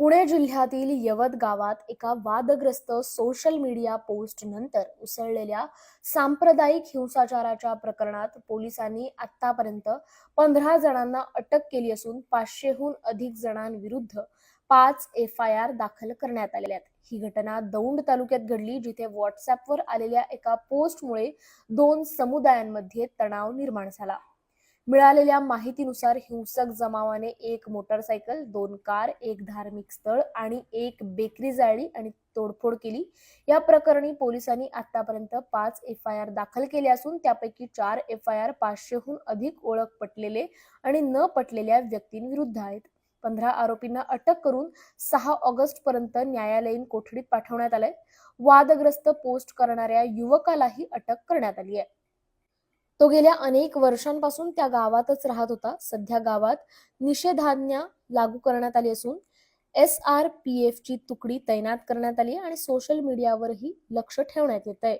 पुणे जिल्ह्यातील यवत गावात एका वादग्रस्त सोशल मीडिया पोस्ट नंतर उसळलेल्या सांप्रदायिक हिंसाचाराच्या प्रकरणात पोलिसांनी आतापर्यंत पंधरा जणांना अटक केली असून पाचशेहून अधिक जणांविरुद्ध पाच एफ आय आर दाखल करण्यात आलेल्या आहेत. ही घटना दौंड तालुक्यात घडली जिथे व्हॉट्सअपवर आलेल्या एका पोस्टमुळे दोन समुदायांमध्ये तणाव निर्माण झाला. मिळालेल्या माहितीनुसार हिंसक जमावाने एक मोटरसायकल दोन कार एक धार्मिक स्थळ आणि एक बेकरी जाळली आणि तोडफोड केली. या प्रकरणी पोलिसांनी आतापर्यंत पाच एफ आय आर दाखल केले असून त्यापैकी चार एफ आय आर पाचशेहून अधिक ओळख पटलेले आणि न पटलेल्या व्यक्तींविरुद्ध आहेत. पंधरा आरोपींना अटक करून सहा ऑगस्ट पर्यंत न्यायालयीन कोठडीत पाठवण्यात आलंय. वादग्रस्त पोस्ट करणाऱ्या युवकालाही अटक करण्यात आली आहे. तो गेल्या अनेक वर्षांपासून त्या गावातच राहत होता. सध्या गावात निषेधाज्ञा लागू करण्यात आली असून एस आर पी एफ ची तुकडी तैनात करण्यात आली आणि सोशल मीडियावरही लक्ष ठेवण्यात येत आहे